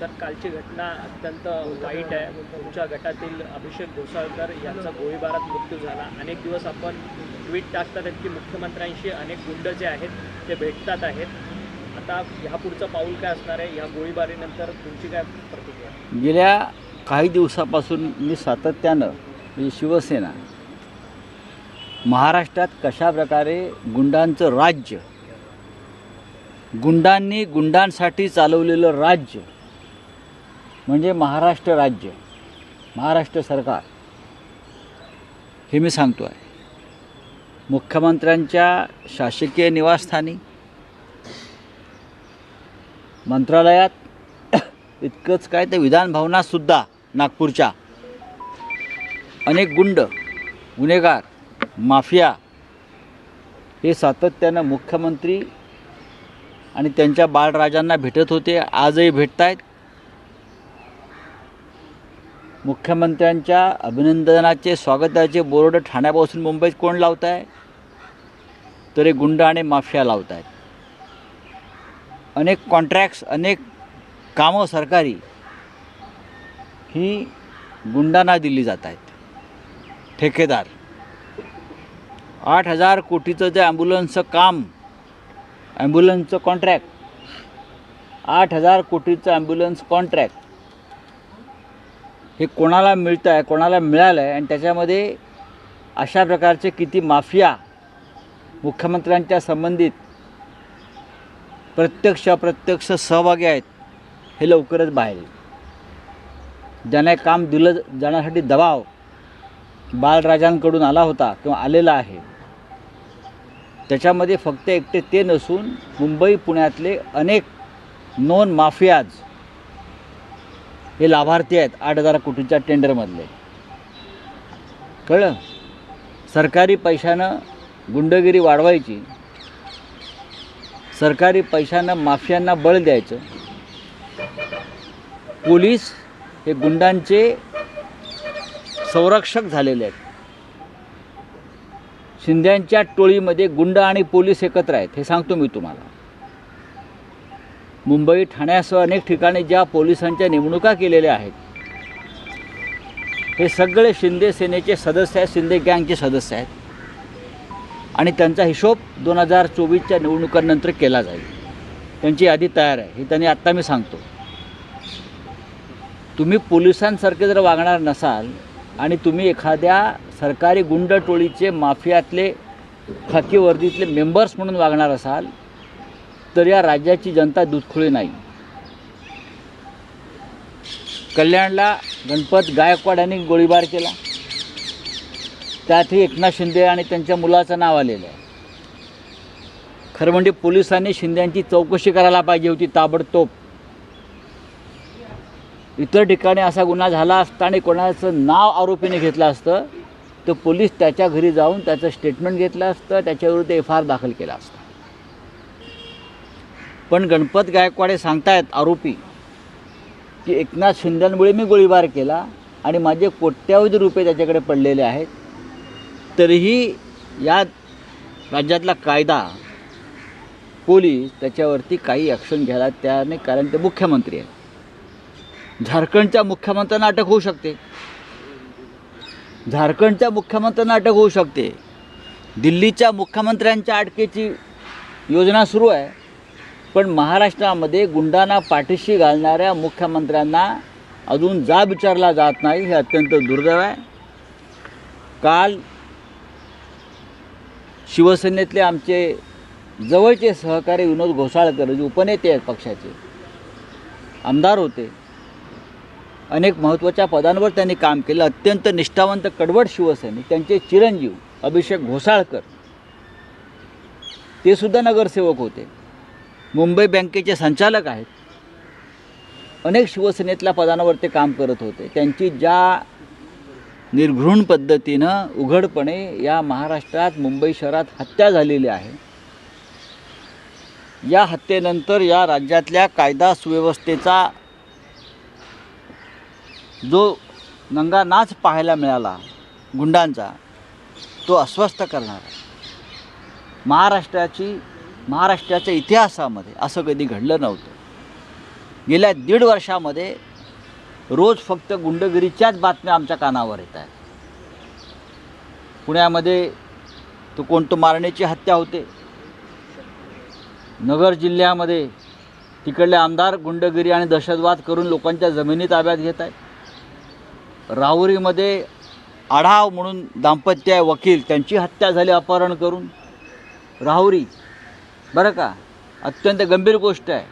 Sir कालची घटना अत्यंत वाईट आहे. तुमच्या गटातील अभिषेक घोसाळकर यांचा गोळीबारात मृत्यू झाला. अनेक दिवस आपण ट्विट टाकतात आहेत की मुख्यमंत्र्यांशी अनेक गुंड जे आहेत ते भेटतात आहेत. आता ह्या पुढचं पाऊल काय असणार आहे? ह्या गोळीबारीनंतर तुमची काय प्रतिक्रिया? गेल्या काही दिवसापासून मी सातत्यानं म्हणजे शिवसेना महाराष्ट्रात कशा प्रकारे गुंडांचं राज्य गुंडांनी गुंडांसाठी चालवलेलं राज्य म्हणजे महाराष्ट्र राज्य महाराष्ट्र सरकार. हे मी सांगतो आहे मुख्यमंत्र्यांच्या शासकीय निवासस्थानी मंत्रालयात इतकंच काय तर विधानभवनातसुद्धा नागपूरच्या अनेक गुंड गुन्हेगार माफिया हे सातत्यानं मुख्यमंत्री आणि त्यांच्या बाळराजांना भेटत होते. आजही भेटत आहेत मुख्यमंत्र्यांच्या अभिनंदनाचे स्वागताचे बोर्ड ठाण्यापासून मुंबईत कोण लावत आहे तर हे गुंड आणि माफिया लावत आहेत अनेक कॉन्ट्रॅक्ट्स अनेक कामं सरकारी ही गुंडांना दिली जात आहेत ठेकेदार. आठ हजार कोटीचं जे ॲम्ब्युलन्सचं काम ॲम्ब्युलन्सचं कॉन्ट्रॅक्ट आठ हजार कोटीचं ॲम्ब्युलन्स कॉन्ट्रॅक्ट हे कोणाला मिळतं आहे कोणाला मिळालं आहे आणि त्याच्यामध्ये अशा प्रकारचे किती माफिया मुख्यमंत्र्यांच्या संबंधित प्रत्यक्ष अप्रत्यक्ष सहभागी आहेत हे लवकरच बाहेर ज्यांना हे काम दिलं जाण्यासाठी दबाव बालराजांकडून आला होता किंवा आलेला आहे त्याच्यामध्ये फक्त एकटे ते नसून मुंबई पुण्यातले अनेक नॉन माफियाज हे लाभार्थी आहेत आठ हजार कोटीच्या टेंडरमधले कळलं? सरकारी पैशानं गुंडगिरी वाढवायची. सरकारी पैशानं माफियांना बळ द्यायचं. पोलीस हे गुंडांचे संरक्षक झालेले आहेत. शिंद्यांच्या टोळीमध्ये गुंड आणि पोलीस एकत्र आहेत हे सांगतो मी तुम्हाला. मुंबई ठाण्यासह अनेक ठिकाणी ज्या पोलिसांच्या नेमणुका केलेल्या आहेत हे सगळे शिंदे सेनेचे सदस्य आहेत शिंदे गँगचे सदस्य आहेत. आणि त्यांचा हिशोब दोन हजार चोवीसच्या निवडणुकांनंतर केला जाईल. त्यांची यादी तयार आहे. हे त्यांनी आत्ता मी सांगतो. तुम्ही पोलिसांसारखे जर वागणार नसाल आणि तुम्ही एखाद्या सरकारी गुंड टोळीचे माफियातले खाकी वर्दीतले मेंबर्स म्हणून वागणार असाल तर या राज्याची जनता दुधखुळी नाही. कल्याणला गणपत गायकवाड यांनी गोळीबार केला. त्यातही एकनाथ शिंदे आणि त्यांच्या मुलाचं नाव आलेलं आहे. खरं म्हणजे पोलिसांनी शिंद्यांची चौकशी करायला पाहिजे होती ताबडतोब. इतर ठिकाणी असा गुन्हा झाला असता आणि कोणाचं नाव आरोपीने घेतलं असतं तर पोलीस त्याच्या घरी जाऊन त्याचं स्टेटमेंट घेतलं असतं त्याच्याविरुद्ध एफ आय आर दाखल केला असता. पण गणपत गायकवाडे सांगतायत आरोपी की एकनाथ शिंद्यांमुळे मी गोळीबार केला आणि माझे कोट्यावधी रुपये त्याच्याकडे पडलेले आहेत. तरीही या राज्यातला कायदा पोलीस त्याच्यावरती काही ॲक्शन घ्यायला त्याने कारण ते मुख्यमंत्री आहेत. झारखंडच्या मुख्यमंत्र्यांना अटक होऊ शकते. झारखंडच्या मुख्यमंत्र्यांना अटक होऊ शकते. दिल्लीच्या मुख्यमंत्र्यांच्या अटकेची योजना सुरू आहे. पण महाराष्ट्रामध्ये गुंडांना पाठीशी घालणाऱ्या मुख्यमंत्र्यांना अजून जा विचारला जात नाही हे अत्यंत दुर्दैव आहे. काल शिवसेनेतले आमचे जवळचे सहकारी विनोद घोसाळकर जे उपनेते आहेत पक्षाचे आमदार होते. अनेक महत्त्वाच्या पदांवर त्यांनी काम केलं. अत्यंत निष्ठावंत कडवट शिवसैनिक त्यांचे चिरंजीव अभिषेक घोसाळकर ते सुद्धा नगरसेवक होते. मुंबई बँकेचे संचालक आहेत. अनेक शिवसेनेतल्या पदांवर ते काम करत होते. त्यांची ज्या निर्घृण पद्धतीनं उघडपणे या महाराष्ट्रात मुंबई शहरात हत्या झालेली आहे या हत्येनंतर या राज्यातल्या कायदा सुव्यवस्थेचा जो नंगा नाच पाहायला मिळाला गुंडांचा तो अस्वस्थ करणार. महाराष्ट्राची महाराष्ट्राच्या इतिहासामध्ये असं कधी घडलं नव्हतं. गेल्या दीड वर्षामध्ये रोज फक्त गुंडगिरीच्याच बातम्या आमच्या कानावर येत आहेत. पुण्यामध्ये तो कोणतो मारण्याची हत्या होते? नगर जिल्ह्यामध्ये तिकडले आमदार गुंडगिरी आणि दहशतवाद करून लोकांच्या जमिनी ताब्यात घेत आहेत. राहुरीमध्ये आढाव म्हणून दाम्पत्य आहे वकील त्यांची हत्या झाली अपहरण करून. राहुरी बरं का? अत्यंत गंभीर गोष्ट आहे.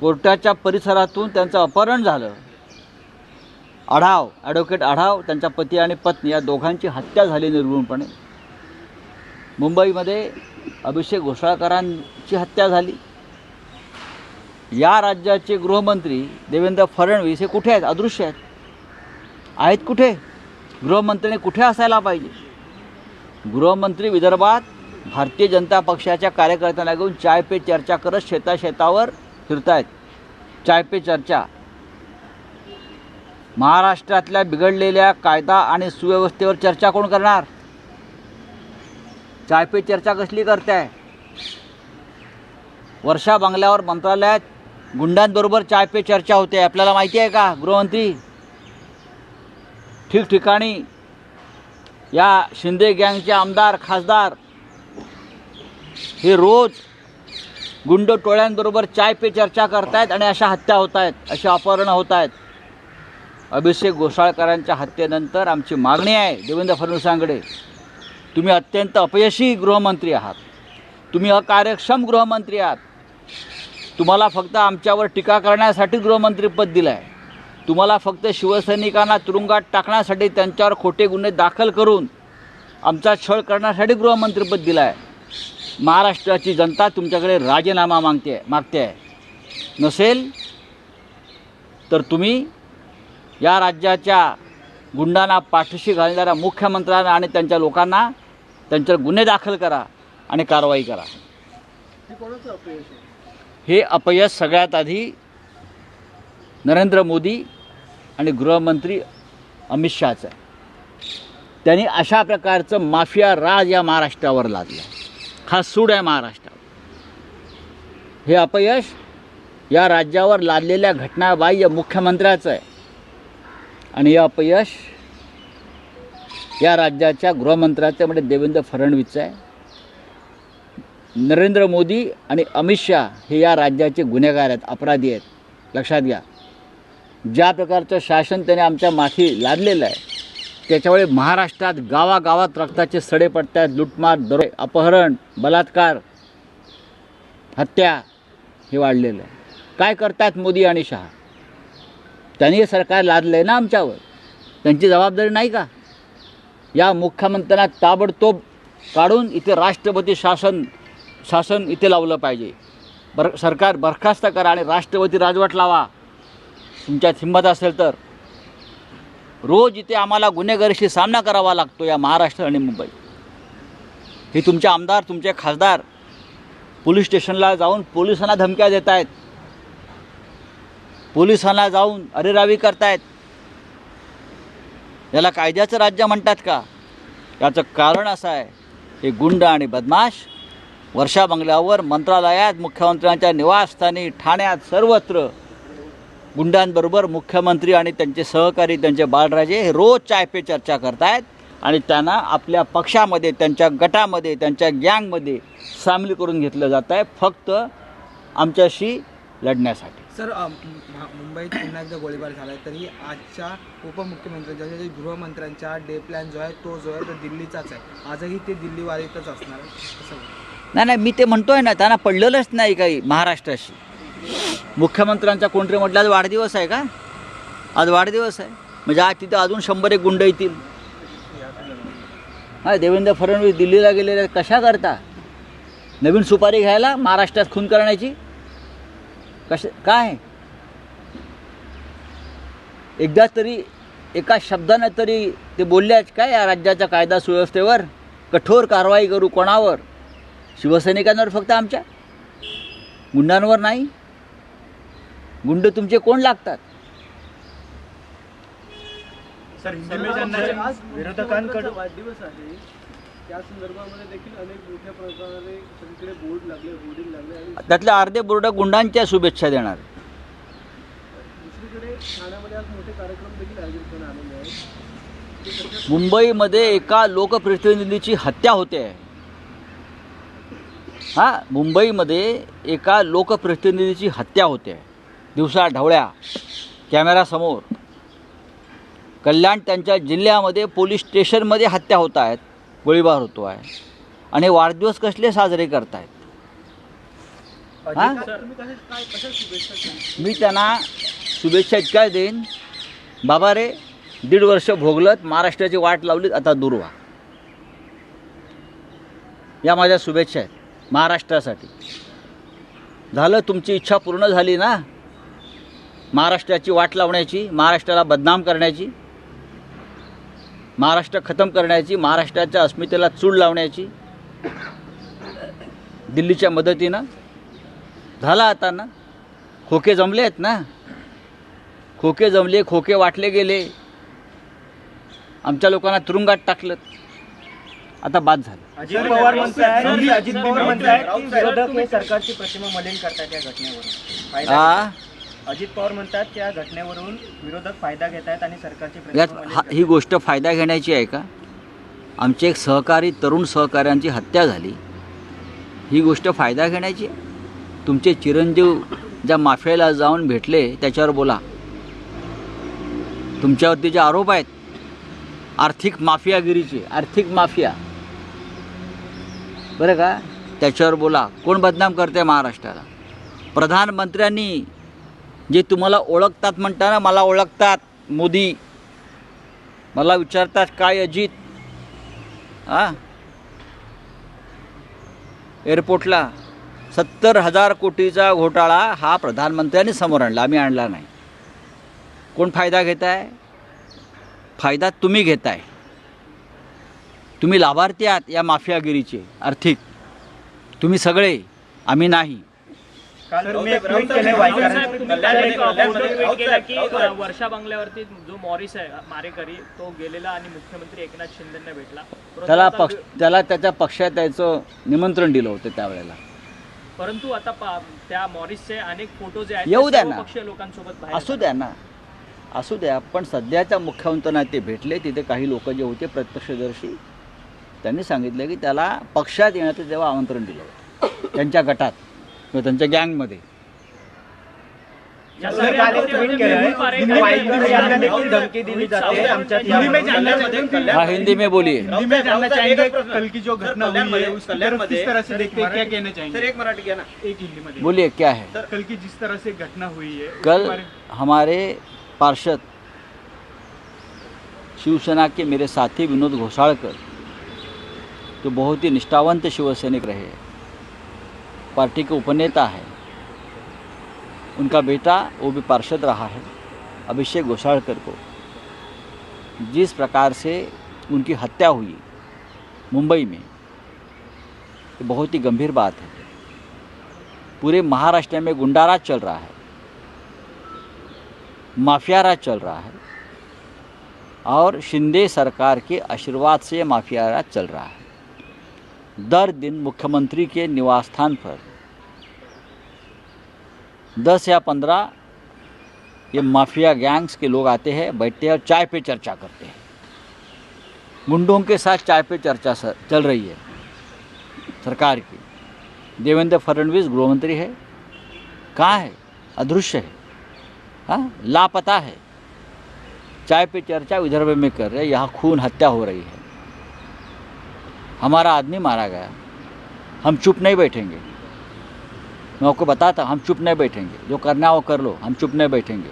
कोर्टाच्या परिसरातून त्यांचं अपहरण झालं. आढाव ॲडव्होकेट आढाव त्यांचा पती आणि पत्नी या दोघांची हत्या झाली निर्गुणपणे. मुंबईमध्ये अभिषेक घोसाळकरांची हत्या झाली. या राज्याचे गृहमंत्री देवेंद्र फडणवीस हे कुठे आहेत? अदृश्य आहेत. आहेत कुठे? गृहमंत्र्याने कुठे असायला पाहिजे? गृहमंत्री विदर्भात भारतीय जनता पक्षाच्या कार्यकर्त्यांना घेऊन चाय पे चर्चा करत शेताशेतावर फिरतायत. चाय पे चर्चा. महाराष्ट्रातल्या बिघडलेल्या कायदा आणि सुव्यवस्थेवर चर्चा कोण करणार? चाय पे चर्चा कसली करताय? वर्षा बंगल्यावर मंत्रालयात गुंडांबरोबर चाय पे चर्चा होते. आपल्याला माहिती आहे का गृहमंत्री? ठिकठिकाणी या शिंदे गँगचे आमदार खासदार हे रोज गुंड टोळ्यांबरोबर चाय पे चर्चा करतायत आणि अशा हत्या होत आहेत अशी अपहरणं होत आहेत अभिषेक घोसाळकरांच्या हत्येनंतर आमची मागणी आहे देवेंद्र फडणवीसांकडे तुम्ही अत्यंत अपयशी गृहमंत्री आहात. तुम्ही अकार्यक्षम गृहमंत्री आहात. तुम्हाला फक्त आमच्यावर टीका करण्यासाठी गृहमंत्रीपद दिलं आहे तुम्हाला फक्त शिवसैनिकांना तुरुंगात टाकण्यासाठी त्यांच्यावर खोटे गुन्हे दाखल करून आमचा छळ करण्यासाठी गृहमंत्रीपद दिलं आहे महाराष्ट्राची जनता तुमच्याकडे राजीनामा मागते मागते. आहे नसेल तर तुम्ही या राज्याच्या गुंडांना पाठीशी घालणाऱ्या मुख्यमंत्र्यांना आणि त्यांच्या लोकांना त्यांच्यावर गुन्हे दाखल करा आणि कारवाई करा. हे अपयश सगळ्यात आधी नरेंद्र मोदी आणि गृहमंत्री अमित शहाचं आहे. त्यांनी अशा प्रकारचं माफिया राज या महाराष्ट्रावर लादलं हा सूड आहे महाराष्ट्रावर हे अपयश या राज्यावर लादलेल्या घटनाबाह्य मुख्यमंत्र्याचं आहे. आणि हे अपयश या राज्याच्या गृहमंत्र्याचं म्हणजे देवेंद्र फडणवीसचं आहे. नरेंद्र मोदी आणि अमित शहा हे या राज्याचे गुन्हेगार आहेत अपराधी आहेत. लक्षात घ्या. ज्या प्रकारचं शासन त्याने आमच्या माथी लादलेलं आहे त्याच्यामुळे महाराष्ट्रात गावागावात रक्ताचे सडे पडत आहेत लुटमार दरोडे अपहरण बलात्कार हत्या हे वाढलेलं आहे. काय करतात मोदी आणि शहा? त्यांनी हे सरकार लादलं आहे ना आमच्यावर? त्यांची जबाबदारी नाही का? या मुख्यमंत्र्यांना ताबडतोब काढून इथे राष्ट्रपती शासन शासन इथे लावलं पाहिजे. बर सरकार बरखास्त करा आणि राष्ट्रपती राजवट लावा. तुमच्यात हिंमत असेल तर. रोज इथे आम्हाला गुन्हेगारीशी सामना करावा लागतो या महाराष्ट्र आणि मुंबई. हे तुमचे आमदार तुमचे खासदार पोलीस स्टेशनला जाऊन पोलिसांना धमक्या देत आहेत पोलिसांना जाऊन अरेरावी करतायत. याला कायद्याचं राज्य म्हणतात का? याचं कारण असं आहे हे गुंड आणि बदमाश वर्षा बंगल्यावर मंत्रालयात मुख्यमंत्र्यांच्या निवासस्थानी ठाण्यात सर्वत्र गुंडांबरोबर मुख्यमंत्री आणि त्यांचे सहकारी त्यांचे बाळराजे हे रोज चाय पे चर्चा करतायत आणि त्यांना आपल्या पक्षामध्ये त्यांच्या गटामध्ये त्यांच्या गँगमध्ये सामील करून घेतलं जात आहे फक्त आमच्याशी लढण्यासाठी. सर मुंबईत पुन्हा एकदा गोळीबार झाला आहे तरी आजच्या उपमुख्यमंत्र्यांच्या म्हणजे गृहमंत्र्यांचा डे प्लॅन जो आहे तो जो आहे तो दिल्लीचाच आहे. आजही ते दिल्ली वारीतच असणार नाही नाही मी ते म्हणतोय ना त्यांना पडलेलंच नाही काही महाराष्ट्राशी. मुख्यमंत्र्यांचा कोणतरी म्हटलं आज वाढदिवस आहे का? आज वाढदिवस आहे. म्हणजे आज तिथं अजून शंभर एक गुंड येतील. हा देवेंद्र फडणवीस दिल्लीला गेलेले कशा करता? नवीन सुपारी घ्यायला महाराष्ट्रात खून करण्याची. कश काय? एकदा तरी एका शब्दानं तरी ते बोलल्याच काय या राज्याच्या कायदा सुव्यवस्थेवर? कठोर कारवाई करू कोणावर? शिवसैनिकांवर फक्त आमच्या? गुंडांवर नाही? गुंड तुमचे कोण लागतात? सर हिंदी में जानना है विरोधकांकडून वाढदिवस आहे. त्या संदर्भामध्ये देखील अनेक मोठ्या प्रकारे सगळीकडे बोर्ड लागले होर्डिंग लागले आणि त्यातले अर्धे बोर्ड गुंडांच्या शुभेच्छा देणार. दुसरीकडे ठाण्यामध्ये आज मोठे कार्यक्रम देखील आयोजित करण्यात आलेले आहेत. ते कशा मुंबईमध्ये एका लोकप्रतिनिधीची हत्या होते. आहे हां मुंबईमध्ये एका लोकप्रतिनिधीची हत्या होते. आहे दिवसा ढवळ्या कॅमेरासमोर कल्याण त्यांच्या जिल्ह्यामध्ये पोलीस स्टेशनमध्ये हत्या होत आहेत गोळीबार होतो आहे. आणि वाढदिवस कसले साजरे करतायत? हां? मी त्यांना शुभेच्छा इतक्या देईन. बाबा रे दीड वर्ष भोगलत महाराष्ट्राची वाट लावलीत आता दूर व्हा. या माझ्या शुभेच्छा आहेत महाराष्ट्रासाठी. झालं तुमची इच्छा पूर्ण झाली ना? महाराष्ट्राची वाट लावण्याची महाराष्ट्राला बदनाम करण्याची महाराष्ट्र खतम करण्याची महाराष्ट्राच्या अस्मितेला चूड लावण्याची दिल्लीच्या मदतीनं झाला आता ना? खोके जमले आहेत ना? खोके जमले खोके वाटले गेले. आमच्या लोकांना तुरुंगात टाकलं. आता बाद झालं. अजित पवार म्हणतायत अजित पवार विरोधक हे सरकारची प्रतिमा मलिन करतात या घटनेवरून. फायदा आ? अजित पवार म्हणतात की या घटनेवरून विरोधक फायदा घेत आहेत आणि सरकारची यात मलिन हा- ही गोष्ट फायदा घेण्याची आहे का? आमचे एक सहकारी तरुण सहकाऱ्यांची हत्या झाली. ही गोष्ट फायदा घेण्याची आहे? तुमचे चिरंजीव ज्या माफियाला जाऊन भेटले त्याच्यावर बोला. तुमच्यावरती जे आरोप आहेत आर्थिक माफियागिरीचे आर्थिक माफिया. बरं का? त्याच्यावर बोला. कोण बदनाम करते महाराष्ट्राला? प्रधानमंत्र्यांनी जे तुम्हाला ओळखतात म्हणताना मला ओळखतात. मोदी. मला विचारतात काय अजित? हां? एअरपोर्टला. सत्तर हजार कोटीचा घोटाळा हा प्रधानमंत्र्यांनी समोर आणला. आम्ही आणला नाही. कोण फायदा घेत आहे फायदा तुम्ही घेताय. तुम्ही लाभार्थी आहात या माफियागिरीचे. आर्थिक. तुम्ही सगळे. आम्ही नाही. एक ट्विट वाईकर वर्षा बंगल्यावरती जो मॉरिस आहे मारेकरी तो गेलेला आणि मुख्यमंत्री एकनाथ शिंदेना भेटला. परंतु त्याला आता पक्ष त्याला त्याच्या पक्षात यायचं निमंत्रण दिलं होतं त्यावेळेला. परंतु आता पा- त्या मॉरिसचे अनेक फोटो जे आहेत येऊ द्या ना. पक्षीय लोकांसोबत बाहेर असू द्या ना. असू द्या. पण सध्याच्या मुख्यमंत्र्यांना ते भेटले. तिथे काही लोक जे होते प्रत्यक्षदर्शी त्यांनी सांगितलं की त्याला पक्षात येण्याचं तेव्हा आमंत्रण दिलं होतं त्यांच्या गटात. किंवा त्यांच्या गँगमध्ये. धमकी दिली जाते हिंदी में जानना चाहते हैं हिंदी में बोलिए कल की जो घटना हुई है तरह से देखते हैं क्या मराठी- कहना सर चाहेंगे? एक मराठी घ्या ना. एक हिंदी में बोलिए क्या है? सर कल की जिस तरह से घटना हुई है उसके कल बारे हमारे पार्षद शिवसेना के मेरे साथी विनोद घोषालकर जो बहुत ही निष्ठावंत शिवसैनिक रहे हैं पार्टी के उपनेता है। उनका बेटा वो भी पार्षद रहा है, अभिषेक घोषालकर को। जिस प्रकार से उनकी हत्या हुई मुंबई में, ये बहुत ही गंभीर बात है। पूरे महाराष्ट्र में गुंडाराज चल रहा है, माफिया राज चल रहा है, और शिंदे सरकार के आशीर्वाद से माफिया राज चल रहा है। दर दिन मुख्यमंत्री के निवास स्थान पर। दस या पंद्रह ये माफिया गैंग्स के लोग आते हैं, बैठते हैं और चाय पे चर्चा करते हैं। गुंडों के साथ चाय पे चर्चा सर चल रही है सरकार की। देवेंद्र फडणवीस गृहमंत्री है। कहाँ है? अदृश्य है। हाँ लापता है। चाय पे चर्चा विदर्भ में कर रहे हैं, यहाँ खून हत्या हो रही है। हमारा आदमी मारा गया। हम चुप नहीं बैठेंगे। मैं आपको बताता, हम चुप नहीं बैठेंगे। जो करना वो कर लो, हम चुप नहीं बैठेंगे।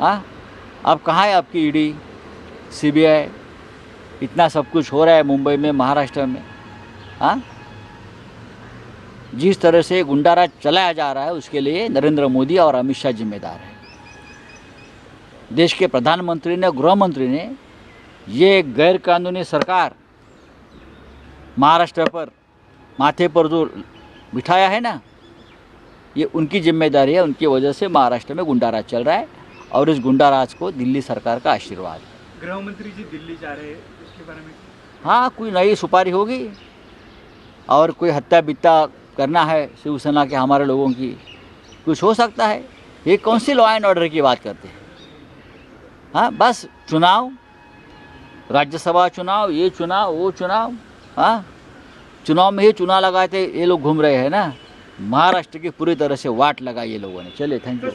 हाँ? अब कहाँ है आपकी ईडी सीबीआई इतना सब कुछ हो रहा है मुंबई में, महाराष्ट्र में। हाँ? जिस तरह से गुंडाराज चलाया जा रहा है, उसके लिए नरेंद्र मोदी और अमित शाह जिम्मेदार है। देश के प्रधानमंत्री ने गृह मंत्री ने ये गैर कानूनी सरकार महाराष्ट्र पर माथे पर जो बिठाया है ना ये उनकी ज़िम्मेदारी है उनकी वजह से महाराष्ट्र में गुंडाराज चल रहा है और इस गुंडाराज को दिल्ली सरकार का आशीर्वाद है। गृह मंत्री जी दिल्ली जा रहे हैं उसके बारे में? हाँ कोई नई सुपारी होगी और कोई हत्या बित्ता करना है शिवसेना के हमारे लोगों की कुछ हो सकता है। ये कौन सी लॉ एंड ऑर्डर की बात करते हैं? हाँ बस चुनाव राज्यसभा चुनाव ये चुनाव वो चुनाव हाँ चुनाव में ही चुनाव लगाए थे ये लोग घूम रहे हैं ना महाराष्ट्र की पूरी तरह से वाट लगाई ये लोगों ने चलिए थैंक यू